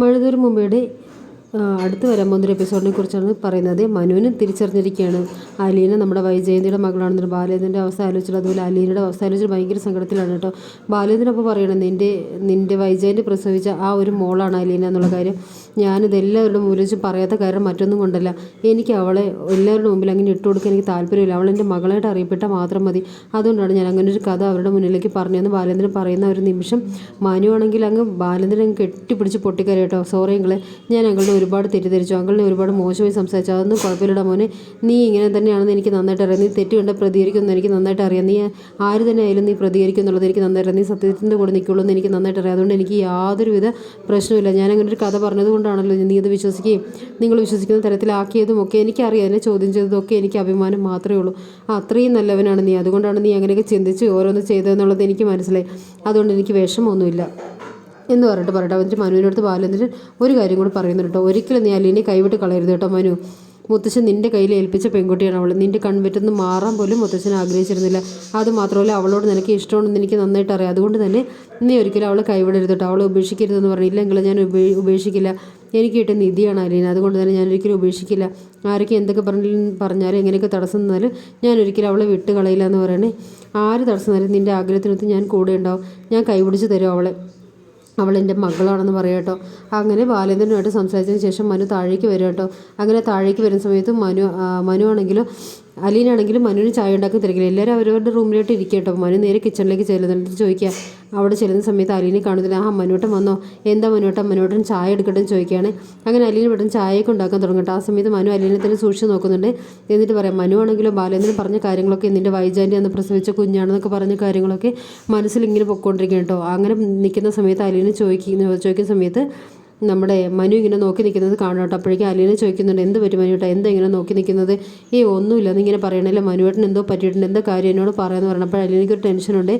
മഴതൂർ മുംബൈയുടെ അടുത്ത് വരാൻ പോകുന്നൊരു എപ്പിസോഡിനെ കുറിച്ചാണ് പറയുന്നത്. മനുവിനും തിരിച്ചറിഞ്ഞിരിക്കുകയാണ്. അലീന നമ്മുടെ വൈജയന്തിയുടെ മകളാണെന്നൊരു ബാലേന്ദ്രന്റെ അവസ്ഥ ആലോചിച്ചിട്ട് അതുപോലെ അലീനയുടെ അവസ്ഥ ആലോചിച്ച് ഭയങ്കര സങ്കടത്തിലാണ് കേട്ടോ. ബാലേന്ദ്രൻ അപ്പോൾ പറയണം നിന്റെ നിന്റെ വൈജയന്റെ പ്രസവിച്ച ആ ഒരു മോളാണ് അലീന എന്നുള്ള കാര്യം. ഞാനിത് എല്ലാവരുടെ മുമ്പിൽ വെച്ച് പറയാത്ത കാര്യം മറ്റൊന്നും കൊണ്ടല്ല. എനിക്ക് അവളെ എല്ലാവരുടെ മുമ്പിൽ അങ്ങനെ ഇട്ട് കൊടുക്കാൻ എനിക്ക് താല്പര്യമില്ല. അവൾ എന്റെ മകളായിട്ട് അറിയപ്പെട്ടാൽ മാത്രം മതി. അതുകൊണ്ടാണ് ഞാൻ അങ്ങനെ ഒരു കഥ അവരുടെ മുന്നിലേക്ക് പറഞ്ഞതെന്ന് ബാലേന്ദ്രൻ പറയുന്ന ഒരു നിമിഷം മനു ആണെങ്കിൽ അങ്ങ് ബാലേന്ദ്രൻ അങ്ങ് കെട്ടിപ്പിടിച്ച് പൊട്ടിക്കര കേട്ടോ. സോറി ഞാൻ അങ്ങളുടെ ഒരുപാട് തെറ്റിദ്ധരിച്ചു. അങ്കിളിനെ ഒരുപാട് മോശമായി സംസാരിച്ചു. അതൊന്നും കുഴപ്പമില്ലടാ മോനെ. നീ ഇങ്ങനെ തന്നെയാണെന്ന് എനിക്ക് നന്നായിട്ട് അറിയാം. നീ തെറ്റുകൊണ്ട് പ്രതികരിക്കുമെന്ന് എനിക്ക് നന്നായിട്ട് അറിയാം. നീ ആര് തന്നെ ആയാലും നീ പ്രതികരിക്കും എന്നുള്ളത് എനിക്ക് നന്നായിട്ട് അറിയാം. നീ സത്യത്തിന്റെ കൂടെ നിൽക്കുള്ളൂ എന്ന് എനിക്ക് നന്നായിട്ട് അറിയാം. അതുകൊണ്ട് എനിക്ക് യാതൊരുവിധ പ്രശ്നമില്ല ഞാൻ അങ്ങനെ ഒരു കഥ പറഞ്ഞത് കൊണ്ടാണല്ലോ നീ അത് വിശ്വസിക്കുകയും നിങ്ങൾ വിശ്വസിക്കുന്ന തരത്തിലാക്കിയതും ഒക്കെ എനിക്കറിയാം. എന്നെ ചോദ്യം ചെയ്തതൊക്കെ എനിക്ക് അഭിമാനം മാത്രമേ ഉള്ളൂ. അത്രയും നല്ലവനാണ് നീ. അതുകൊണ്ടാണ് നീ അങ്ങനെയൊക്കെ ചിന്തിച്ച് ഓരോന്ന് ചെയ്തതെന്നുള്ളത് എനിക്ക് മനസ്സിലായി. അതുകൊണ്ട് എനിക്ക് വിഷമമൊന്നുമില്ല. എന്ന് പറഞ്ഞിട്ട് പറയട്ടെ. എന്നിട്ട് മനുവിനടുത്ത് ബാലചന്ദ്രൻ ഒരു കാര്യം കൂടി പറയുന്നുണ്ട് കേട്ടോ. ഒരിക്കലും നീ അലീനെ കൈവിട്ട് കളയരുത് കേട്ടോ മനു. മുത്തശ്ശൻ നിന്റെ കയ്യിൽ ഏൽപ്പിച്ച പെൺകുട്ടിയാണ് അവൾ. നിന്റെ കൺവെറ്റെന്ന് മാറാൻ പോലും മുത്തശ്ശൻ ആഗ്രഹിച്ചിരുന്നില്ല. അത് മാത്രമല്ല അവളോട് നിനക്ക് ഇഷ്ടമാണെന്ന് എനിക്ക് നന്നായിട്ട് അറിയാം. അതുകൊണ്ട് തന്നെ നീ ഒരിക്കലും അവളെ കൈവിടരുത് കേട്ടോ. അവളെ ഉപേക്ഷിക്കരുതെന്ന് പറഞ്ഞില്ലെങ്കിൽ ഞാൻ ഉപേ ഉപേക്ഷിക്കില്ല. എനിക്ക് കിട്ടിയ നിധിയാണ് അലീന. അതുകൊണ്ട് തന്നെ ഞാൻ ഒരിക്കലും ഉപേക്ഷിക്കില്ല. ആരൊക്കെ എന്തൊക്കെ പറഞ്ഞാലും പറഞ്ഞാലും എങ്ങനെയൊക്കെ തടസ്സം നിന്നാലും ഞാൻ ഒരിക്കലും അവളെ വിട്ട് കളയില്ല എന്ന് പറയണേ. ആര് തടസ്സം നിന്നാലും നിന്റെ ആഗ്രഹത്തിനൊത്ത് ഞാൻ കൂടെ ഉണ്ടാവും. ഞാൻ കൈപിടിച്ച് തരും അവളെ. അവൾ എന്റെ മകളാണെന്ന് പറയാം കേട്ടോ. അങ്ങനെ ബാലേന്ദ്രനുമായിട്ട് സംസാരിച്ചതിന് ശേഷം മനു താഴേക്ക് വരും കേട്ടോ. അങ്ങനെ താഴേക്ക് വരുന്ന സമയത്ത് മനു മനു ആണെങ്കിലും അലീനാണെങ്കിലും മനുവിന് ചായ ഉണ്ടാക്കി തിരക്കില്ല. എല്ലാവരും അവരവരുടെ റൂമിലോട്ട് ഇരിക്കട്ടോ കേട്ടോ. മനു നേരെ കിച്ചണിലേക്ക് ചെല്ലുന്നുണ്ട്. ചോദിക്കുക അവിടെ ചെല്ലുന്ന സമയത്ത് അലീനെ കാണുന്നില്ല? ആ മനുവട്ടം വന്നോ? എന്താ മനുവട്ടം മനുവട്ടൻ ചായ എടുക്കട്ടെ ചോദിക്കുകയാണ്. അങ്ങനെ അലീന പെട്ടെന്ന് ചായയൊക്കെ ഉണ്ടാക്കാൻ തുടങ്ങട്ടെ. ആ സമയത്ത് മനു അലീനെ തന്നെ സൂക്ഷിച്ച് നോക്കുന്നുണ്ട്. എന്നിട്ട് പറയാം മനു ആണെങ്കിലും ബാലേന്ദ്രൻ പറഞ്ഞ കാര്യങ്ങളൊക്കെ എന്നിന്റെ വൈജാന്റെ അന്ന് പ്രസവിച്ച കുഞ്ഞാണെന്നൊക്കെ പറഞ്ഞ കാര്യങ്ങളൊക്കെ മനസ്സിൽ ഇങ്ങനെ പൊക്കോണ്ടിരിക്കുകയാണ് കേട്ടോ. അങ്ങനെ നിൽക്കുന്ന സമയത്ത് അലീനെ ചോദിക്കുന്ന ചോദിക്കുന്ന സമയത്ത് നമ്മുടെ മനു ഇങ്ങനെ നോക്കി നിൽക്കുന്നത് കാണാം കേട്ടോ അപ്പോഴേക്കും അലീന ചോദിക്കുന്നുണ്ട് എന്ത് പറ്റും മനുവേട്ടാ എന്താ ഇങ്ങനെ നോക്കി നിൽക്കുന്നത്? ഏ ഒന്നുമില്ല. എന്നിങ്ങനെ പറയണില്ല? മനുവേട്ടൻ എന്തോ പറ്റിയിട്ടുണ്ട്. എന്താ കാര്യം എന്നോട് പറയാമെന്ന് പറഞ്ഞപ്പോൾ അലീനയ്ക്ക് ഒരു ടെൻഷനുണ്ട്.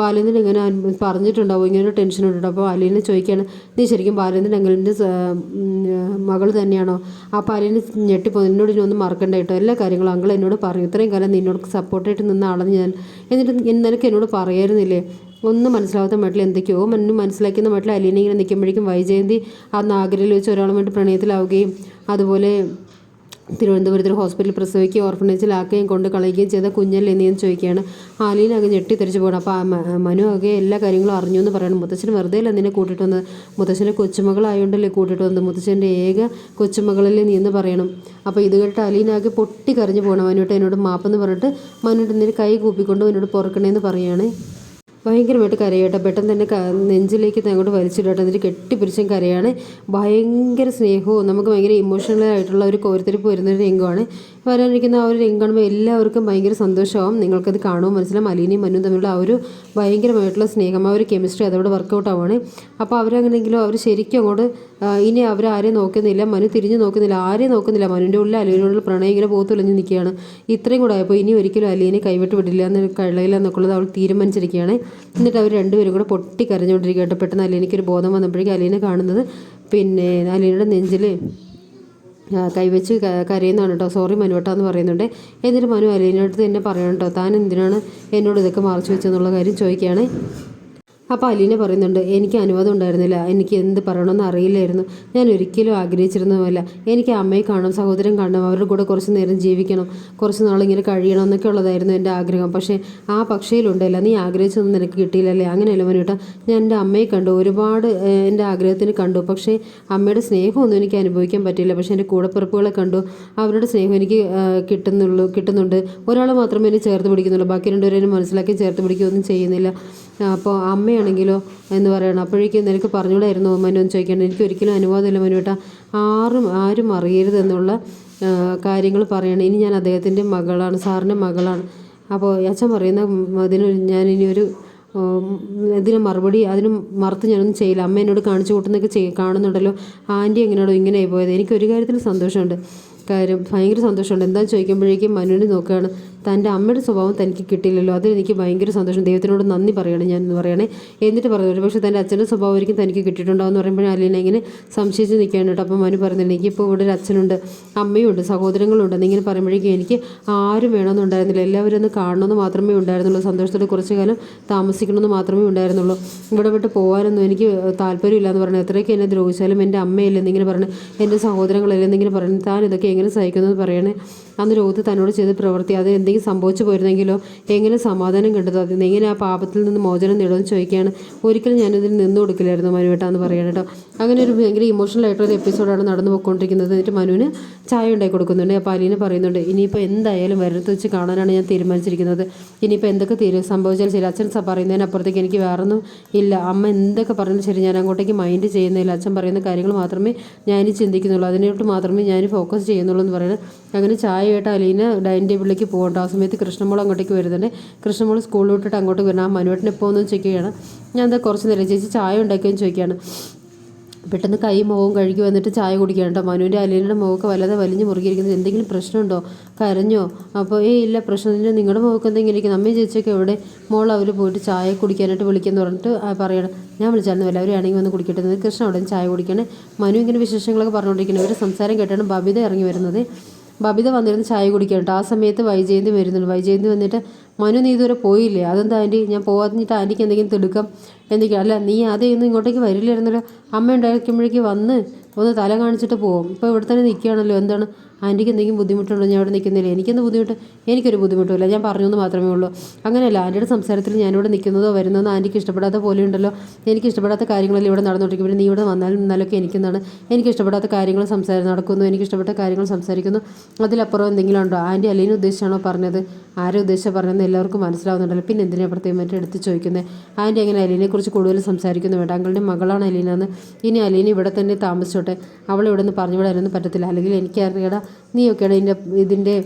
ബാലേന്ദ്രൻ ഇങ്ങനെ പറഞ്ഞിട്ടുണ്ടാവും. ഇങ്ങനെ ഒരു ടെൻഷനുണ്ട്. അപ്പോൾ അലീന ചോദിക്കുകയാണ് നീ ശരിക്കും ബാലേന്ദ്രൻ അങ്കിളിന്റെ മകൾ തന്നെയാണോ? അപ്പോൾ അലീന ഞെട്ടിപ്പോ എന്നോട് ഇനി ഒന്നും മറക്കണ്ട കേട്ടോ. എല്ലാ കാര്യങ്ങളും അങ്കിൾ എന്നോട് പറയും. ഇത്രയും കാലം നിന്നോട് സപ്പോർട്ടായിട്ട് നിന്ന ആളെന്ന് ഞാൻ. എന്നിട്ട് നിനക്ക് എന്നോട് പറയായിരുന്നില്ലേ? ഒന്നും മനസ്സിലാവാത്ത മട്ടിൽ എന്തൊക്കെയോ മന്നു മനസ്സിലാക്കുന്ന മട്ടിൽ അലീന ഇങ്ങനെ നിൽക്കുമ്പോഴേക്കും വൈജയന്തി ആ നാഗരയിൽ വെച്ച് ഒരാളുമായിട്ട് പ്രണയത്തിലാവുകയും അതുപോലെ തിരുവനന്തപുരത്ത് ഹോസ്പിറ്റലിൽ പ്രസവിക്കുകയും ഓർഫനേജിലാക്കുകയും കൊണ്ട് കളയുകയും ചെയ്ത കുഞ്ഞല്ലേ നീ എന്ന് ചോദിക്കുകയാണ്. ആലീന അങ്ങ് ഞെട്ടിത്തെറിച്ച് പോകണം അപ്പോൾ മനു ആകെ എല്ലാ കാര്യങ്ങളും അറിഞ്ഞു എന്ന് പറയണം. മുത്തച്ഛൻ വെറുതെ അല്ല നിന്നെ കൂട്ടിട്ട് വന്നത്. മുത്തച്ഛന്റെ കൊച്ചുമകളായതുകൊണ്ടല്ലേ കൂട്ടിട്ട് വന്നത്. മുത്തച്ഛന്റെ ഏക കൊച്ചുമകളല്ലേ നീ എന്ന് പറയണം. അപ്പോൾ ഇത് കേട്ട് അലീന ആകെ പൊട്ടി കരഞ്ഞു പോകണം മനുവിട്ട് എന്നോട് മാപ്പെന്ന് പറഞ്ഞിട്ട് മനുവിട്ട് എന്തിന് കൈ കൂപ്പിക്കൊണ്ട് എന്നോട് പൊറുക്കണേന്ന് പറയുകയാണ് ഭയങ്കരമായിട്ട് കരയട്ടെ. പെട്ടെന്ന് തന്നെ നെഞ്ചിലേക്ക് അങ്ങോട്ട് വലിച്ചിടട്ടെ എന്നിട്ട് കെട്ടിപ്പിടിച്ചും കരയാണ്. ഭയങ്കര സ്നേഹവും നമുക്ക് ഭയങ്കര ഇമോഷണൽ ആയിട്ടുള്ള ഒരു കോരിത്തിരിപ്പ് വരുന്ന ഒരു രംഗമാണ്. വരാനിരിക്കുന്ന ആ ഒരു രംഗം കാണുമ്പോൾ എല്ലാവർക്കും ഭയങ്കര സന്തോഷമാവും. നിങ്ങൾക്കത് കാണുമ്പോൾ മനസ്സിലാവും. അലീനയും മനും തമ്മിലുള്ള ആ ഒരു ഭയങ്കരമായിട്ടുള്ള സ്നേഹം ആ ഒരു കെമിസ്ട്രി അതോടെ വർക്കൗട്ട് ആവുകയാണ് അപ്പോൾ അവരങ്ങനെയെങ്കിലും അവർ ശരിക്കും അങ്ങോട്ട് ഇനി അവർ ആരെയും നോക്കുന്നില്ല. മനു തിരിഞ്ഞു നോക്കുന്നില്ല. ആരെയും നോക്കുന്നില്ല. മനുവിന്റെ ഉള്ളിൽ അലീനോടുള്ള പ്രണയം ഇങ്ങനെ പോത്തുലഞ്ഞ് നിൽക്കുകയാണ്. ഇത്രയും കൂടെ ആയപ്പോൾ ഇനി ഒരിക്കലും അലീനെ കൈവിട്ട് വിടില്ല എന്ന് കള്ളയില്ല എന്നൊക്കെയുള്ളത് അവൾ തീരുമാനിച്ചിരിക്കുകയാണ്. എന്നിട്ട് അവർ രണ്ടുപേരും കൂടെ പൊട്ടി കരഞ്ഞുകൊണ്ടിരിക്കുക കേട്ടോ പെട്ടെന്ന് അലീനയ്ക്ക് ഒരു ബോധം വന്നപ്പോഴേക്കും അലീനെ കാണുന്നത് പിന്നെ അലീനയുടെ നെഞ്ചിൽ കൈവച്ച് കരയുന്നതാണ് കേട്ടോ സോറി മനുവട്ട എന്ന് പറയുന്നുണ്ട്. എന്നിട്ട് മനു അലീനോട് തന്നെ പറയണം കേട്ടോ താൻ എന്തിനാണ് എന്നോട് ഇതൊക്കെ മറച്ചു വെച്ചെന്നുള്ള കാര്യം ചോദിക്കുകയാണ്. അപ്പോൾ അലീന പറയുന്നുണ്ട് എനിക്ക് അനുവാദം ഉണ്ടായിരുന്നില്ല. എനിക്ക് എന്ത് പറയണമെന്ന് അറിയില്ലായിരുന്നു. ഞാൻ ഒരിക്കലും ആഗ്രഹിച്ചിരുന്നതുമല്ല. എനിക്ക് അമ്മയെ കാണണം സഹോദരൻ കാണണം അവരുടെ കൂടെ കുറച്ച് നേരം ജീവിക്കണം കുറച്ച് നാളിങ്ങനെ കഴിയണം എന്നൊക്കെ ഉള്ളതായിരുന്നു എന്റെ ആഗ്രഹം. പക്ഷേ ആ പക്ഷയിലുണ്ടല്ല നീ ആഗ്രഹിച്ചൊന്നും നിനക്ക് കിട്ടിയില്ലല്ലേ? അങ്ങനെയല്ല മനുട്ട ഞാൻ എന്റെ അമ്മയെ കണ്ടു ഒരുപാട് എന്റെ ആഗ്രഹത്തിന് കണ്ടു. പക്ഷേ അമ്മയുടെ സ്നേഹമൊന്നും എനിക്ക് അനുഭവിക്കാൻ പറ്റില്ല പക്ഷേ എന്റെ കൂടപ്പിറപ്പുകളെ കണ്ടു. അവരുടെ സ്നേഹം എനിക്ക് കിട്ടുന്നുള്ളൂ കിട്ടുന്നുണ്ട്. ഒരാൾ മാത്രമേ എന്നെ ചേർത്ത് പിടിക്കുന്നുള്ളൂ. ബാക്കി രണ്ടുപേരും മനസ്സിലാക്കി ചേർത്ത് പിടിക്കുകയൊന്നും ചെയ്യുന്നില്ല. അപ്പോൾ അമ്മയാണെങ്കിലോ എന്ന് പറയണം. അപ്പോഴേക്കും നിനക്ക് പറഞ്ഞുകൂടായിരുന്നു മനു എന്ന് ചോദിക്കേണ്ടത് എനിക്ക് ഒരിക്കലും അനുവാദമില്ല മനുവേട്ട. ആരും ആരും അറിയരുതെന്നുള്ള കാര്യങ്ങൾ പറയണം. ഇനി ഞാൻ അദ്ദേഹത്തിന്റെ മകളാണ് സാറിന്റെ മകളാണ്. അപ്പോൾ അച്ഛൻ പറയുന്ന അതിന് ഞാൻ ഇനി ഒരു ഉം, ഇതിന് മറുപടി അതിന് മറുത്ത് ഞാനൊന്നും ചെയ്യില്ല. അമ്മ എന്നോട് കാണിച്ചു കൂട്ടുന്നൊക്കെ ചെയ് കാണുന്നുണ്ടല്ലോ. ആന്റി എങ്ങനെയാണോ ഇങ്ങനെ ആയി പോയത്. എനിക്കൊരു കാര്യത്തിൽ സന്തോഷമുണ്ട്. കാര്യം ഭയങ്കര സന്തോഷമുണ്ട്. എന്താ ചോദിക്കുമ്പോഴേക്കും മനുവിനെ നോക്കുകയാണ്. തന്റെ അമ്മയുടെ സ്വഭാവം തനിക്ക് കിട്ടിയില്ലല്ലോ. അതിൽ എനിക്ക് ഭയങ്കര സന്തോഷം. ദൈവത്തിനോട് നന്ദി പറയണം ഞാൻ എന്ന് പറയണേ. എന്നിട്ട് ഒരു പക്ഷേ തന്റെ അച്ഛന്റെ സ്വഭാവമായിരിക്കും തനിക്ക് കിട്ടിയിട്ടുണ്ടാവും എന്ന് പറയുമ്പോൾ അലീന ഇങ്ങനെ സംശയിച്ച് നിൽക്കുകയാണ് കേട്ടോ. അപ്പം മനു പറയുന്നുണ്ട് എനിക്കിപ്പോൾ ഇവിടെ ഒരു അച്ഛനുണ്ട് അമ്മയുണ്ട് സഹോദരങ്ങളുണ്ട്. എന്നിങ്ങനെ പറയുമ്പോഴേക്കും എനിക്ക് ആരും വേണമെന്നുണ്ടായിരുന്നില്ല. എല്ലാവരും ഒന്ന് കാണണമെന്ന് മാത്രമേ ഉണ്ടായിരുന്നുള്ളൂ. സന്തോഷത്തോടെ കുറച്ച് കാലം താമസിക്കണമെന്ന് മാത്രമേ ഉണ്ടായിരുന്നുള്ളൂ. ഇവിടെ വിട്ട് പോകാനൊന്നും എനിക്ക് താല്പര്യമില്ല എന്ന് പറഞ്ഞു എത്രയൊക്കെ എന്നെ ദ്രോഹിച്ചാലും എന്റെ അമ്മയില്ല എന്നിങ്ങനെ പറഞ്ഞു എന്റെ സഹോദരങ്ങളല്ലേ എന്നിങ്ങനെ പറഞ്ഞു താൻ ഇതൊക്കെ എങ്ങനെ സഹിക്കുന്നത് പറയണേ. അന്ന് രോഗത്ത് തന്നോട് ചെയ്ത പ്രവൃത്തി അത് എന്തെങ്കിലും സംഭവിച്ചു പോയിരുന്നെങ്കിലോ എങ്ങനെ സമാധാനം കണ്ടത്? അത് എങ്ങനെ ആ പാപത്തിൽ നിന്ന് മോചനം നേടുമെന്ന് ചോദിക്കുകയാണ്. ഒരിക്കലും ഞാനിതിൽ നിന്ന് കൊടുക്കില്ലായിരുന്നു മനുവേട്ട എന്ന് പറയണം കേട്ടോ. അങ്ങനെ ഒരു ഭയങ്കര ഇമോഷണൽ ആയിട്ടുള്ള ഒരു എപ്പിസോഡാണ് നടന്നു പോയിക്കൊണ്ടിരിക്കുന്നത്. എന്നിട്ട് മനുവിന് ചായ ഉണ്ടാക്കി കൊടുക്കുന്നുണ്ട്. അപ്പോൾ അലീന പറയുന്നുണ്ട് ഇനിയിപ്പോൾ എന്തായാലും വരത്ത് വെച്ച് കാണാനാണ് ഞാൻ തീരുമാനിച്ചിരിക്കുന്നത്. ഇനിയിപ്പോൾ എന്തൊക്കെ തീരും സംഭവിച്ചാൽ ശരി. അച്ഛൻ പറയുന്നതിനപ്പുറത്തേക്ക് എനിക്ക് വേറൊന്നും ഇല്ല. അമ്മ എന്തൊക്കെ പറഞ്ഞാലും ശരി. ഞാൻ അങ്ങോട്ടേക്ക് മൈൻഡ് ചെയ്യുന്നില്ല. അച്ഛൻ പറയുന്ന കാര്യങ്ങൾ മാത്രമേ ഞാൻ ചിന്തിക്കുന്നുള്ളൂ. അതിനോട്ട് മാത്രമേ ഞാൻ ഫോക്കസ് ചെയ്യുന്നുള്ളൂ എന്ന് പറയുന്നത്. അങ്ങനെ ചായ കേട്ട് അലീന ഡൈനിങ് ടേബിളിലേക്ക് പോകണ്ട. ആ സമയത്ത് കൃഷ്ണമോൾ അങ്ങോട്ടേക്ക് വരുന്നുണ്ട്. കൃഷ്ണമോൾ സ്കൂളിൽ വിട്ടിട്ട് അങ്ങോട്ട് വരണം. ആ മനുവേട്ടൻ എപ്പോൾ ഒന്നും ചോദിക്കുകയാണ് ഞാൻ എന്താ കുറച്ച് നേരം ചേച്ചി ചായ ഉണ്ടാക്കിയെന്ന് ചോദിക്കുകയാണ്. പെട്ടെന്ന് കൈ മുഖവും കഴുകി വന്നിട്ട് ചായ കുടിക്കുകയാണ് കേട്ടോ. മനുവിന്റെ അലീനയുടെ മുഖമൊക്കെ വല്ലാതെ വലിഞ്ഞു മുറുകിയിരിക്കുന്നത് എന്തെങ്കിലും പ്രശ്നമുണ്ടോ? കരഞ്ഞോ? അപ്പോൾ ഏ ഇല്ല പ്രശ്നമില്ല നിങ്ങളുടെ മുഖമൊക്കെ എന്തെങ്കിലും ഇരിക്കുന്നു അമ്മയും ചേച്ചിയൊക്കെ എവിടെ? മോൾ അവർ പോയിട്ട് ചായ കുടിക്കാനായിട്ട് വിളിക്കുമെന്ന് പറഞ്ഞിട്ട് പറയണം. ഞാൻ വിളിച്ചായിരുന്നു. എല്ലാവരും ആണെങ്കിൽ വന്ന് കുടിക്കട്ടെ കൃഷ്ണ ചായ കുടിക്കണേ മനു ഇങ്ങനെ വിശേഷങ്ങളൊക്കെ പറഞ്ഞുകൊണ്ടിരിക്കുന്നത് ഇവർ സംസാരം കേട്ടാണ് ബബിത ഇറങ്ങി വരുന്നത്. ബബിത വന്നിരുന്ന് ചായ കുടിക്കട്ടോ ആ സമയത്ത് വൈജയന്തി വരുന്നുണ്ട്. വൈജയന്തി വന്നിട്ട് മനു നീ ഇതുവരെ പോയില്ലേ? അതെന്താ ആന്റി ഞാൻ പോകാതിട്ട് ആന്റിക്ക് എന്തെങ്കിലും തിടുക്കം എന്തൊക്കെയാ? അല്ല നീ ആദ്യം ഒന്നും ഇങ്ങോട്ടേക്ക് വരില്ലായിരുന്നല്ലോ. അമ്മ ഉണ്ടായിരിക്കുമ്പോഴേക്ക് വന്ന് ഒന്ന് തല കാണിച്ചിട്ട് പോകും ഇപ്പോൾ ഇവിടെ തന്നെ നിൽക്കുകയാണല്ലോ. എന്താണ് ആന്റിക്ക് എന്തെങ്കിലും ബുദ്ധിമുട്ടുണ്ടോ? ഞാൻ ഇവിടെ നിൽക്കുന്നില്ല. എനിക്കെന്ത് ബുദ്ധിമുട്ട് എനിക്കൊരു ബുദ്ധിമുട്ടുമില്ല. ഞാൻ പറഞ്ഞു എന്ന് മാത്രമേ ഉള്ളൂ. അങ്ങനെയല്ല ആന്റിയുടെ സംസാരത്തിൽ ഞാനിവിടെ നിൽക്കുന്നതോ വരുന്നതോ ആന്റിക്ക് ഇഷ്ടപ്പെടാത്ത പോലെ ഉണ്ടല്ലോ. എനിക്ക് ഇഷ്ടപ്പെടാത്ത കാര്യങ്ങളെല്ലാം ഇവിടെ നടന്നുകൊണ്ടിരിക്കും. പിന്നെ നീ ഇവിടെ വന്നാലും നിന്നാലൊക്കെ എനിക്കെന്താണ്? എനിക്ക് ഇഷ്ടപ്പെടാത്ത കാര്യങ്ങൾ സംസാരം നടക്കുന്നു. എനിക്ക് ഇഷ്ടപ്പെട്ട കാര്യങ്ങൾ സംസാരിക്കുന്നു. അതിലപ്പുറം എന്തെങ്കിലും ഉണ്ടോ? ആന്റി അലീനെ ഉദ്ദേശിച്ചാണോ പറഞ്ഞത്? ആരെ ഉദ്ദേശം പറഞ്ഞതെന്ന് എല്ലാവർക്കും മനസ്സിലാവുന്നുണ്ടല്ലോ. പിന്നെ എന്തിനാ പ്രത്യേകം മറ്റേ എടുത്ത് ചോദിക്കുന്നത് ആന്റി അങ്ങനെ അലീനെക്കുറിച്ച് കൂടുതൽ സംസാരിക്കുന്നു വേണ്ട അങ്ങളുടെ മകളാണ് അലീന എന്ന് ഇനി അലീന ഇവിടെ തന്നെ താമസിച്ചോട്ടെ. അവൾ ഇവിടെ നിന്ന് പറഞ്ഞു വിടാനൊന്നും പറ്റത്തില്ല. അല്ലെങ്കിൽ നീ നീയൊക്കെയാണ് ഇതിന്റെ ഇതിന്റെ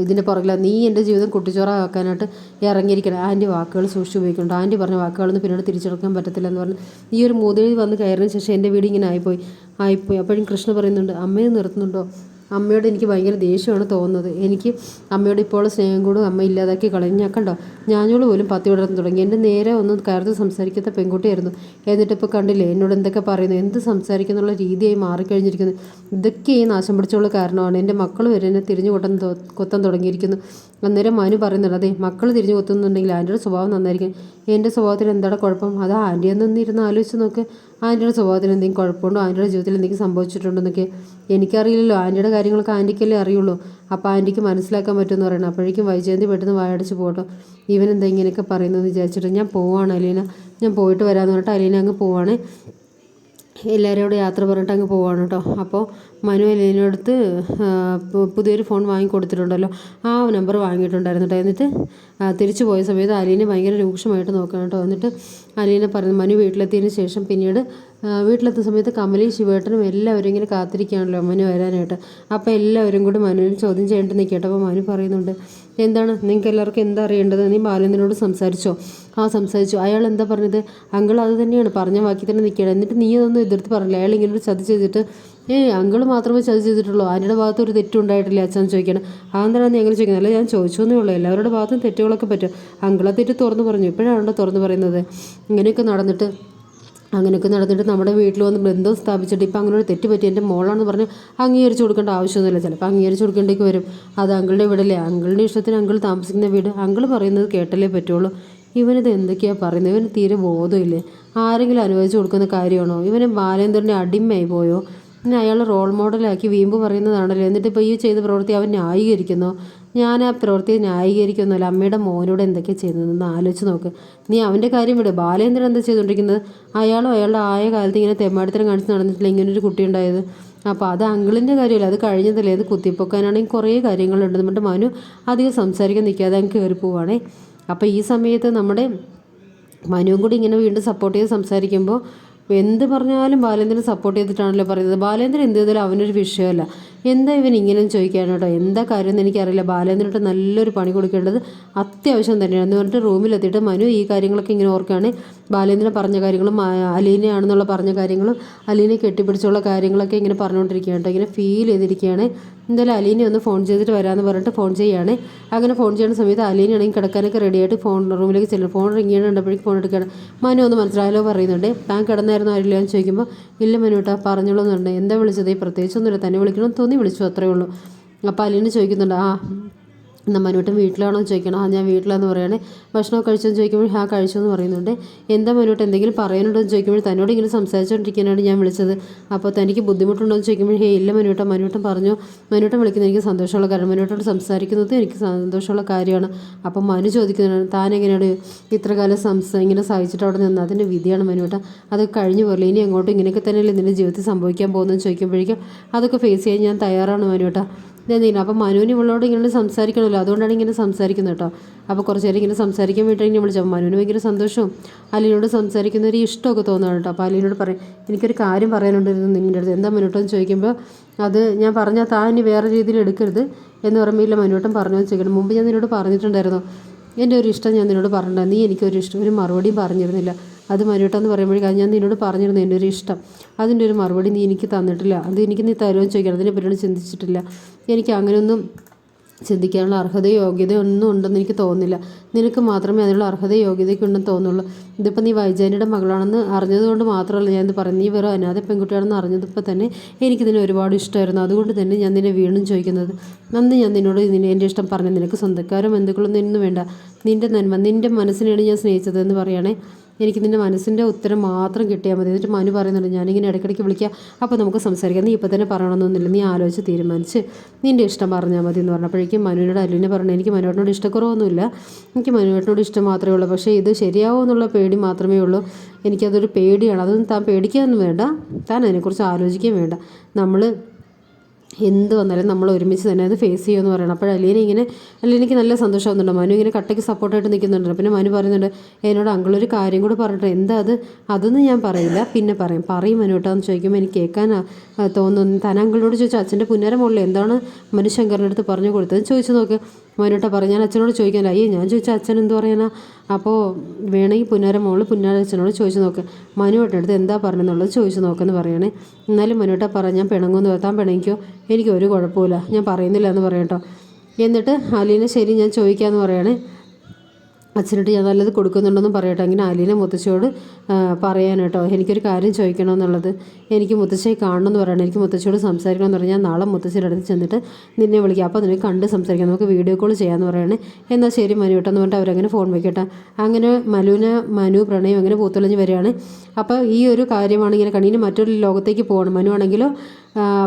ഇതിന്റെ പുറകില. നീ എന്റെ ജീവിതം കുട്ടിച്ചോറാക്കാനായിട്ട് ഇറങ്ങിയിരിക്കണം. ആന്റി വാക്കുകൾ സൂക്ഷിച്ച് ഉപയോഗിക്കുന്നുണ്ട്. ആന്റി പറഞ്ഞ വാക്കുകളൊന്നും പിന്നീട് തിരിച്ചെടുക്കാൻ പറ്റത്തില്ല എന്ന് പറഞ്ഞ് നീ ഒരു മുതലിൽ വന്ന് കയറിയതിന് ശേഷം എന്റെ വീട് ഇങ്ങനെ ആയിപ്പോയി. ആയിപ്പോയി. അപ്പോഴും കൃഷ്ണ പറയുന്നുണ്ട് അമ്മയെ നിർത്തുന്നുണ്ടോ? അമ്മയോട് എനിക്ക് ഭയങ്കര ദേഷ്യമാണ് തോന്നുന്നത്. എനിക്ക് അമ്മയോട് ഇപ്പോൾ സ്നേഹം കൂടും അമ്മ ഇല്ലാതാക്കി കളഞ്ഞു. ഞാൻ കണ്ടോ ഞാനോട് പോലും പത്തി വിടർന്ന് തുടങ്ങി. എന്റെ നേരെ ഒന്ന് കയർത്ത് സംസാരിക്കാത്ത പെൺകുട്ടിയായിരുന്നു. എന്നിട്ട് ഇപ്പോൾ കണ്ടില്ലേ എന്നോട് എന്തൊക്കെ പറയുന്നു എന്ത് സംസാരിക്കുന്നുള്ള രീതിയായി മാറിക്കഴിഞ്ഞിരിക്കുന്നു. ഇതൊക്കെ ഈ നാശം പിടിച്ചുള്ള കാരണമാണ്. എന്റെ മക്കൾ വരെ എന്നെ തിരിഞ്ഞു കൊട്ടാൻ കൊത്താൻ തുടങ്ങിയിരിക്കുന്നു. അന്നേരം മനു പറയുന്നുണ്ട് അതെ മക്കൾ തിരിഞ്ഞു കൊത്തുന്നുണ്ടെങ്കിൽ ആന്റിയുടെ സ്വഭാവം നന്നായിരിക്കും. എന്റെ സ്വഭാവത്തിന് എന്താണ് കുഴപ്പം? അത് ആന്റിയെന്നിരുന്ന് ആലോചിച്ച് നോക്ക്. ആന്റിയുടെ സ്വഭാവത്തിന് എന്തെങ്കിലും കുഴപ്പമുണ്ടോ? ആന്റിയുടെ ജീവിതത്തിൽ എന്തെങ്കിലും സംഭവിച്ചിട്ടുണ്ടോ എന്നൊക്കെ എനിക്കറിയില്ലല്ലോ. ആന്റിയുടെ കാര്യങ്ങളൊക്കെ ആന്റിക്കല്ലേ അറിയുള്ളൂ. അപ്പോൾ ആന്റിക്ക് മനസ്സിലാക്കാൻ പറ്റുമെന്ന് പറയണം. അപ്പോഴേക്കും വൈജയന്തി പെട്ടെന്ന് വായടച്ച് പോട്ടോ. ഇവനെന്താ ഇങ്ങനെയൊക്കെ പറയുന്നതെന്ന് വിചാരിച്ചിട്ട് ഞാൻ പോവാണ് അലീന. ഞാൻ പോയിട്ട് വരാമെന്ന് പറഞ്ഞിട്ട് അലീന അങ്ങ് പോവാണ്. എല്ലാവരോടും യാത്ര പറഞ്ഞിട്ട് അങ്ങ് പോവാണ് കേട്ടോ. അപ്പോൾ മനു അലീനടുത്ത് പുതിയൊരു ഫോൺ വാങ്ങി കൊടുത്തിട്ടുണ്ടല്ലോ. ആ നമ്പർ വാങ്ങിയിട്ടുണ്ടായിരുന്നു കേട്ടോ. എന്നിട്ട് തിരിച്ചു പോയ സമയത്ത് അലീനെ ഭയങ്കര രൂക്ഷമായിട്ട് നോക്കണം കേട്ടോ. എന്നിട്ട് അലീനെ പറഞ്ഞു മനു വീട്ടിലെത്തിയതിന് ശേഷം പിന്നീട് വീട്ടിലെത്തുന്ന സമയത്ത് കമലയും ശിവേട്ടനും എല്ലാവരും ഇങ്ങനെ കാത്തിരിക്കുകയാണല്ലോ മനു വരാനായിട്ട്. അപ്പോൾ എല്ലാവരും കൂടി മനുവിനെ ചോദ്യം ചെയ്യേണ്ടി നിൽക്കട്ടെ അപ്പോൾ മനു പറയുന്നുണ്ട് എന്താണ്? നിങ്ങൾക്ക് എല്ലാവർക്കും എന്താ അറിയേണ്ടത്? നീ ബാലേന്ദ്രനോട് സംസാരിച്ചോ? ആ സംസാരിച്ചു. അയാൾ എന്താ പറഞ്ഞത്? അങ്കിൾ അത് തന്നെയാണ്. പറഞ്ഞ വാക്കി തന്നെ നിൽക്കുകയാണ്. എന്നിട്ട് നീ അതൊന്നും എതിർത്ത് പറഞ്ഞില്ല. അയാൾ ഇങ്ങനെ ഒരു ചതി ചെയ്തിട്ട് ഏ അങ്കിൾ മാത്രമേ ചതി ചെയ്തിട്ടുള്ളൂ. ആരുടെ ഭാഗത്ത് ഒരു തെറ്റുണ്ടായിട്ടില്ല അച്ഛൻ ചോദിക്കണം ആന്തരാണ് നീ അങ്ങനെ ചോദിക്കുന്നത്? അല്ല ഞാൻ ചോദിച്ചു എന്നേ ഉള്ളൂ. എല്ലാവരുടെ ഭാഗത്തും തെറ്റുകളൊക്കെ പറ്റും. അങ്കിളെ തെറ്റ് തുറന്നു പറഞ്ഞു. ഇപ്പോഴാണല്ലോ തുറന്നു പറയുന്നത്. ഇങ്ങനെയൊക്കെ നടന്നിട്ട് അങ്ങനെയൊക്കെ നടന്നിട്ട് നമ്മുടെ വീട്ടിൽ വന്ന് ബന്ധം സ്ഥാപിച്ചിട്ട് ഇപ്പം അങ്ങനെ ഒരു തെറ്റ് പറ്റി. എന്റെ മോളാണെന്ന് പറഞ്ഞ് അംഗീകരിച്ച് കൊടുക്കേണ്ട ആവശ്യമൊന്നുമില്ല. ചിലപ്പോൾ അംഗീകരിച്ച് കൊടുക്കേണ്ടേക്ക് വരും. അത് അങ്കിളുടെ വീടല്ലേ? അങ്കിളിന്റെ ഇഷ്ടത്തിന് അങ്കിൾ താമസിക്കുന്ന വീട്. അങ്കിൾ പറയുന്നത് കേട്ടല്ലേ പറ്റുള്ളൂ. ഇവനിത് എന്തൊക്കെയാണ് പറയുന്നത്? ഇവന് തീരെ ബോധമില്ലേ? ആരെങ്കിലും അനുവദിച്ചു കൊടുക്കുന്ന കാര്യമാണോ? ഇവന് ബാലേന്ദ്രന്റെ അടിമയായി പോയോ? പിന്നെ അയാൾ റോൾ മോഡലാക്കി വീമ്പ് പറയുന്നതാണല്ലോ. എന്നിട്ട് ഇപ്പോൾ ഈ ചെയ്ത പ്രവൃത്തി അവൻ ന്യായീകരിക്കുന്നോ? ഞാൻ ആ പ്രവൃത്തി ന്യായീകരിക്കുന്നല്ല അമ്മയുടെ മോനോട് എന്തൊക്കെയാണ് ചെയ്യുന്നതെന്ന് ആലോചിച്ച് നോക്ക്. നീ അവന്റെ കാര്യം വിട്. ബാലേന്ദ്രൻ എന്താ ചെയ്തുകൊണ്ടിരിക്കുന്നത്? അയാളും അയാളുടെ ആയ കാലത്ത് ഇങ്ങനെ തെമ്മാടിത്തരം കാണിച്ച് നടന്നിട്ടില്ല? ഇങ്ങനൊരു കുട്ടി ഉണ്ടായത് അപ്പോൾ അത് അങ്കിളിന്റെ കാര്യമല്ല അത് കഴിഞ്ഞതല്ലേ? അത് കുത്തിപ്പൊക്കാനാണെങ്കിൽ കുറേ കാര്യങ്ങളുണ്ട്. എന്നിട്ട് മനു അധികം സംസാരിക്കാൻ നിൽക്കാതെ അങ്ങ് കയറി പോവുകയാണേ അപ്പോൾ ഈ സമയത്ത് നമ്മുടെ മനുവും കൂടി ഇങ്ങനെ വീണ്ടും സപ്പോർട്ട് ചെയ്ത് സംസാരിക്കുമ്പോൾ എന്ത് പറഞ്ഞാലും ബാലേന്ദ്രൻ സപ്പോർട്ട് ചെയ്തിട്ടാണല്ലോ പറയുന്നത്. ബാലേന്ദ്രൻ എന്ത് ചെയ്താലും അവനൊരു വിഷയമല്ല. എന്താ ഇവൻ ഇങ്ങനെ ചോദിക്കാണ് കേട്ടോ? എന്താ കാര്യം എന്ന് എനിക്കറിയില്ല. ബാലേന്ദ്രനോട്ട് നല്ലൊരു പണി കൊടുക്കേണ്ടത് അത്യാവശ്യം തന്നെയാണ്. എന്ന് പറഞ്ഞിട്ട് റൂമിലെത്തിയിട്ട് മനു ഈ കാര്യങ്ങളൊക്കെ ഇങ്ങനെ ഓർക്കുകയാണ്. ബാലേന്ദ്രൻ പറഞ്ഞ കാര്യങ്ങളും അലീനയാണെന്നുള്ള പറഞ്ഞ കാര്യങ്ങളും അലീനെ കെട്ടിപ്പിടിച്ചുള്ള കാര്യങ്ങളൊക്കെ ഇങ്ങനെ പറഞ്ഞുകൊണ്ടിരിക്കുകയാണ് കേട്ടോ. ഇങ്ങനെ ഫീൽ ചെയ്തിരിക്കുകയാണ്. എന്തായാലും അലീനെ ഒന്ന് ഫോൺ ചെയ്തിട്ട് വരാമെന്ന് പറഞ്ഞിട്ട് ഫോൺ ചെയ്യുകയാണ് അങ്ങനെ ഫോൺ ചെയ്യുന്ന സമയത്ത് അലീനാണെങ്കിൽ കിടക്കാനൊക്കെ റെഡിയായിട്ട് ഫോൺ റൂമിലേക്ക് ചെല്ലും. ഫോൺ റിങ് ഫോൺ എടുക്കുകയാണ്. മനു ഒന്ന് മനസ്സിലായാലോ പറയുന്നുണ്ട്. താൻ കിടന്നായിരുന്നു ആരില്ല എന്ന് ചോദിക്കുമ്പോൾ ഇല്ല മനുട്ടാ പറഞ്ഞോളൂ എന്നുണ്ട് എന്താ വിളിച്ചത്? പ്രത്യേകിച്ചൊന്നുമില്ല തന്നെ വിളിക്കണം തോന്നി വിളിച്ചു അത്രേ ഉള്ളൂ. അപ്പോൾ അലീന ചോദിക്കുന്നുണ്ട് ആ എന്നാൽ മനുവേട്ടൻ വീട്ടിലാണോ ചോദിക്കണം? ആ ഞാൻ വീട്ടിലാന്ന് പറയണേ. ഭക്ഷണം കഴിച്ചെന്ന് ചോദിക്കുമ്പോൾ ആ കഴിച്ചു എന്ന് പറയുന്നുണ്ട്. എന്താ മനുവേട്ടൻ എന്തെങ്കിലും പറയാനുണ്ടോ? എന്ന് ചോദിക്കുമ്പോൾ തന്നോട് ഇങ്ങനെ സംസാരിച്ചുകൊണ്ടിരിക്കാനാണ് ഞാൻ വിളിച്ചത്. അപ്പോൾ തനിക്ക് ബുദ്ധിമുട്ടുണ്ടോ എന്ന് ചോദിക്കുമ്പോൾ ഹേ ഇല്ല മനുവേട്ടൻ മനുവേട്ടൻ പറഞ്ഞു. മനുവേട്ടൻ വിളിക്കുന്നത് എനിക്ക് സന്തോഷമുള്ള കാര്യം മനുവേട്ടോട് സംസാരിക്കുന്നത് എനിക്ക് സന്തോഷമുള്ള കാര്യമാണ്. അപ്പോൾ മനു ചോദിക്കുന്നതാണ് താൻ എങ്ങനെയാണ് ഇത്ര കാലം സംസാ ഇങ്ങനെ സഹിച്ചിട്ട് അവിടെ നിന്ന് അതിന്റെ വിധിയാണ് മനുവേട്ടൻ അത് കഴിഞ്ഞു പോലെ ഇനി അങ്ങോട്ടും ഇങ്ങനെയൊക്കെ തന്നെയല്ലേ നിന്റെ ജീവിതത്തിൽ സംഭവിക്കാൻ പോകുന്നതെന്ന് ചോദിക്കുമ്പോഴേക്കും അതൊക്കെ ഫേസ് ചെയ്യാൻ ഞാൻ തയ്യാറാണ് മനുവേട്ട ഇതെന്തിനാ അപ്പം മനുവിന് ഇവളോട് ഇങ്ങനെ സംസാരിക്കണമല്ലോ. അതുകൊണ്ടാണ് ഇങ്ങനെ സംസാരിക്കുന്നത് കേട്ടോ. അപ്പോൾ കുറച്ച് നേരം ഇങ്ങനെ സംസാരിക്കാൻ വേണ്ടി ഇങ്ങനെ വിളിച്ചു മനുവിന് ഭയങ്കര സന്തോഷവും അലീനോട് സംസാരിക്കുന്ന ഒരു ഇഷ്ടമൊക്കെ തോന്നുകയാണ് കേട്ടോ. അപ്പോൾ അലീനോട് പറയും എനിക്കൊരു കാര്യം പറയാനുണ്ടായിരുന്നു നിങ്ങളുടെ അടുത്ത്. എന്താ മനുട്ടോന്ന് ചോദിക്കുമ്പോൾ അത് ഞാൻ പറഞ്ഞാൽ താ ഇനി വേറെ രീതിയിൽ എടുക്കരുത് എന്ന് പറയുമ്പോൾ ഇല്ല മനുവട്ടം പറഞ്ഞു ചോദിക്കണം. മുമ്പ് ഞാൻ നിന്നോട് പറഞ്ഞിട്ടുണ്ടായിരുന്നു. എന്റെ ഒരു ഇഷ്ടം ഞാൻ നിന്നോട് പറഞ്ഞിട്ടുണ്ടായിരുന്നു. നീ എനിക്കൊരു ഇഷ്ടം. ഒരു മറുപടിയും പറഞ്ഞിരുന്നില്ല. അത് മരുവിട്ടെന്ന് പറയുമ്പോഴേക്കും അത് ഞാൻ നിന്നോട് പറഞ്ഞിരുന്നു എന്റെ ഒരു ഇഷ്ടം. അതിന്റെ ഒരു മറുപടി നീ എനിക്ക് തന്നിട്ടില്ല. അത് എനിക്ക് നീ തരുമെന്ന് ചോദിക്കണം അതിനെ പറ്റിയാണ് ചിന്തിച്ചിട്ടില്ല. എനിക്ക് അങ്ങനെയൊന്നും ചിന്തിക്കാനുള്ള അർഹതയോ യോഗ്യതയോ ഒന്നും ഉണ്ടെന്ന് എനിക്ക് തോന്നുന്നില്ല. നിനക്ക് മാത്രമേ അതിനുള്ള അർഹതയോ യോഗ്യതയ്ക്ക് ഉണ്ടെന്ന് തോന്നുള്ളൂ ഇതിപ്പോൾ നീ വൈജാനിയുടെ മകളാണെന്ന് അറിഞ്ഞതുകൊണ്ട് മാത്രമല്ല ഞാനിത് പറഞ്ഞു നീ വെറും അനാഥ പെൺകുട്ടിയാണെന്ന് അറിഞ്ഞതിപ്പോൾ തന്നെ എനിക്ക് എനിക്കിതിനെ ഒരുപാട് ഇഷ്ടമായിരുന്നു. അതുകൊണ്ട് തന്നെ ഞാൻ നിന്നെ വീണ്ടും ചോദിക്കുന്നത്. അന്ന് ഞാൻ നിന്നോട് നിന്നെ എന്റെ ഇഷ്ടം പറഞ്ഞു നിനക്ക് സ്വന്തക്കാരും ബന്ധുക്കളൊന്നും ഇന്നും വേണ്ട. നിന്റെ നന്മ നിന്റെ മനസ്സിനെയാണ് ഞാൻ സ്നേഹിച്ചതെന്ന് പറയുകയാണെ. എനിക്ക് നിന്റെ മനസ്സിന്റെ ഉത്തരം മാത്രം കിട്ടിയാൽ മതി. എന്നിട്ട് മനു പറയുന്നുണ്ട് ഞാനിങ്ങനെ ഇടയ്ക്കിടയ്ക്ക് വിളിക്കുക അപ്പോൾ നമുക്ക് സംസാരിക്കാം. നീ ഇപ്പോൾ തന്നെ പറയണമെന്നൊന്നുമില്ല. നീ ആലോചിച്ച് തീരുമാനിച്ച് നിന്റെ ഇഷ്ടം പറഞ്ഞാൽ മതി എന്ന് പറഞ്ഞപ്പോഴേക്കും മനുവിനോട് അല്ലിനെ പറഞ്ഞു എനിക്ക് മനുവേട്ടനോട് ഇഷ്ടക്കുറവൊന്നുമില്ല. എനിക്ക് മനുവേട്ടനോട് ഇഷ്ടം മാത്രമേ ഉള്ളൂ. പക്ഷേ ഇത് ശരിയാവോ എന്നുള്ള പേടി മാത്രമേ ഉള്ളൂ. എനിക്കതൊരു പേടിയാണ്. അതൊന്നും താൻ പേടിക്കാനൊന്നും വേണ്ട. താൻ അതിനെക്കുറിച്ച് ആലോചിക്കുകയും വേണ്ട. നമ്മൾ എന്ത് വന്നാലും നമ്മൾ ഒരുമിച്ച് തന്നെ അത് ഫേസ് ചെയ്യുമെന്ന് പറയണം. അപ്പോൾ അലീന ഇങ്ങനെ അലീനയ്ക്ക് നല്ല സന്തോഷമാകുന്നുണ്ട് മനു ഇങ്ങനെ കട്ടയ്ക്ക് സപ്പോർട്ടായിട്ട് നിൽക്കുന്നുണ്ട്. പിന്നെ മനു പറയുന്നുണ്ട് എന്നോട് ഒരു കാര്യം കൂടി പറഞ്ഞിട്ട് എന്താ അത്? അതൊന്നും ഞാൻ പറയില്ല. പിന്നെ പറയും പറയും മനു കേട്ടോ എന്ന് ചോദിക്കുമ്പോൾ എനിക്ക് കേൾക്കാൻ തോന്നുന്നു. താൻ അങ്കിളിനോട് ചോദിച്ചു അച്ഛന്റെ പുന്നര എന്താണ് മനുശങ്കറിന്റെ അടുത്ത് പറഞ്ഞു കൊടുത്തത്? ചോദിച്ചു നോക്ക്. മനുട്ട പറഞ്ഞു ഞാൻ അച്ഛനോട് ചോദിക്കാനില്ല അയ്യോ ഞാൻ ചോദിച്ചാൽ അച്ഛൻ എന്ത് പറയാനാ? അപ്പോൾ വേണമെങ്കിൽ പുന്നാര മോൾ പുന്നാര അച്ഛനോട് ചോദിച്ചു നോക്ക്. മനുവേട്ടന്റെ അടുത്ത് എന്താ പറഞ്ഞെന്നുള്ളത് ചോദിച്ചു നോക്കെന്ന് പറയണേ. എന്നാലും മനുവേട്ട പറ ഞാൻ പിണങ്ങുമെന്ന് താൻ പിണങ്ങിക്കോ. എനിക്ക് ഒരു കുഴപ്പമില്ല ഞാൻ പറയുന്നില്ല എന്ന് പറയട്ടോ എന്നിട്ട് അലീന ശരി ഞാൻ ചോദിക്കാമെന്ന് പറയണേ. അച്ഛനോട് ഞാൻ നല്ലത് കൊടുക്കുന്നുണ്ടെന്നും പറയട്ടെ. അങ്ങനെ അലീന മുത്തശ്ശിയോട് പറയാൻ കേട്ടോ. എനിക്കൊരു കാര്യം ചോദിക്കണമെന്നുള്ളത്. എനിക്ക് മുത്തശ്ശിയെ കാണണമെന്ന് പറയണം. എനിക്ക് മുത്തശ്ശിയോട് സംസാരിക്കണമെന്ന് പറഞ്ഞാൽ നാളെ മുത്തശ്ശിയുടെ അടുത്ത് ചെന്നിട്ട് നിന്നെ വിളിക്കാം. അപ്പോൾ നിനക്ക് കണ്ട് സംസാരിക്കാം. നമുക്ക് വീഡിയോ കോൾ ചെയ്യാമെന്ന് പറയണേ. എന്നാൽ ശരി മനു കേട്ടോ. എന്ന് പറഞ്ഞിട്ട് അവരങ്ങനെ ഫോൺ വയ്ക്കട്ടെ അങ്ങനെ മനുവിന് മനു പ്രണയം അങ്ങനെ പൂത്തൊളിഞ്ഞ് വരികയാണ്. അപ്പോൾ ഈ ഒരു കാര്യമാണ് ഇങ്ങനെ കണ്ണീന് മറ്റൊരു ലോകത്തേക്ക് പോകണം. മനു ആണെങ്കിലോ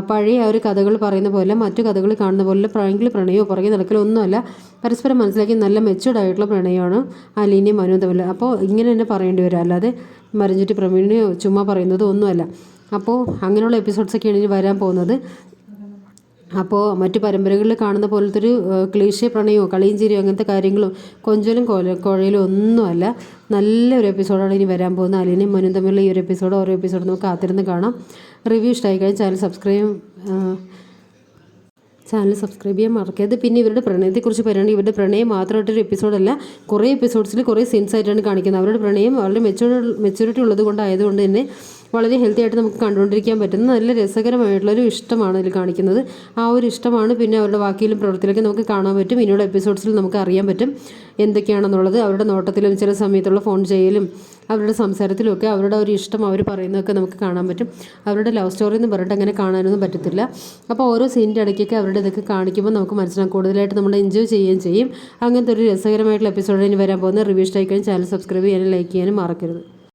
പഴയ ആ ഒരു കഥകൾ പറയുന്ന പോലെ മറ്റു കഥകൾ കാണുന്ന പോലെ ഭയങ്കര പ്രണയമോ പുറകെ നടക്കലോ ഒന്നുമല്ല. പരസ്പരം മനസ്സിലാക്കി നല്ല മെച്ചുവർഡ് ആയിട്ടുള്ള പ്രണയമാണ് അലീനയും മനു തമ്മിൽ. അപ്പോൾ ഇങ്ങനെ തന്നെ പറയേണ്ടി വരും. അല്ലാതെ മരഞ്ചുറ്റി പ്രവീണിനെയോ ചുമ്മാ പറയുന്നതോ ഒന്നുമല്ല. അപ്പോൾ അങ്ങനെയുള്ള എപ്പിസോഡ്സൊക്കെയാണ് ഇനി വരാൻ പോകുന്നത്. അപ്പോൾ മറ്റു പരമ്പരകളിൽ കാണുന്ന പോലത്തെ ഒരു ക്ലീശ പ്രണയമോ കളിയും ചിരിയോ അങ്ങനത്തെ കാര്യങ്ങളോ കൊഞ്ചലും കോല കുഴയിലും ഒന്നുമല്ല. നല്ലൊരു എപ്പിസോഡാണ് ഇനി വരാൻ പോകുന്നത്. അലീനയും മനും തമ്മിലുള്ള ഈ ഒരു എപ്പിസോഡ് ഓരോ എപ്പിസോഡ് നമുക്ക് കാത്തിരുന്ന് കാണാം. റിവ്യൂ ഇഷ്ടമായി കഴിഞ്ഞാൽ ചാനൽ സബ്സ്ക്രൈബ് ചാനൽ സബ്സ്ക്രൈബ് ചെയ്യാൻ മറക്കരുത്. പിന്നെ ഇവരുടെ പ്രണയത്തെക്കുറിച്ച് പറയുകയാണെങ്കിൽ ഇവരുടെ പ്രണയം മാത്രമായിട്ടൊരു എപ്പിസോഡല്ല. കുറേ എപ്പിസോഡ്സിൽ കുറേ സീൻസ് ആയിട്ടാണ് കാണിക്കുന്നത്. അവരുടെ പ്രണയം വളരെ മെച്ചൂർ മെച്ചൂരിറ്റി ഉള്ളത് കൊണ്ടായതുകൊണ്ട് തന്നെ വളരെ ഹെൽത്തി ആയിട്ട് നമുക്ക് കണ്ടുകൊണ്ടിരിക്കാൻ പറ്റുന്ന. നല്ല രസകരമായിട്ടുള്ളൊരു ഇഷ്ടമാണ് ഇതിൽ കാണിക്കുന്നത്. ആ ഒരു ഇഷ്ടമാണ് പിന്നെ അവരുടെ വാക്കിയിലും പ്രവൃത്തിയിലൊക്കെ നമുക്ക് കാണാൻ പറ്റും. ഇനിയുള്ള എപ്പിസോഡ്സിൽ നമുക്ക് അറിയാൻ പറ്റും എന്തൊക്കെയാണെന്നുള്ളത്. അവരുടെ നോട്ടത്തിലും ചില സമയത്തുള്ള ഫോൺ ചെയ്യലും അവരുടെ സംസാരത്തിലൊക്കെ അവരുടെ ഒരു ഇഷ്ടം അവർ പറയുന്നതൊക്കെ നമുക്ക് കാണാൻ പറ്റും. അവരുടെ ലവ് സ്റ്റോറി എന്ന് പറഞ്ഞിട്ട് അങ്ങനെ കാണാനൊന്നും പറ്റത്തില്ല. അപ്പോൾ ഓരോ സീനിന്റെ ഇടയ്ക്കൊക്കെ അവരുടെ ഇതൊക്കെ കാണിക്കുമ്പോൾ നമുക്ക് മനസ്സിലാക്കാം കൂടുതലായിട്ട് നമ്മൾ എൻജോയ് ചെയ്യുകയും ചെയ്യും. അങ്ങനത്തെ ഒരു രസകരമായിട്ടുള്ള എപ്പിസോഡ് ഇനി വരാൻ പോകുന്ന റിവ്യൂ സ്ട്രൈക്കാനും ചാനൽ സബ്സ്ക്രൈബ് ചെയ്യാനും ലൈക്ക് ചെയ്യാനും മറക്കരുത്.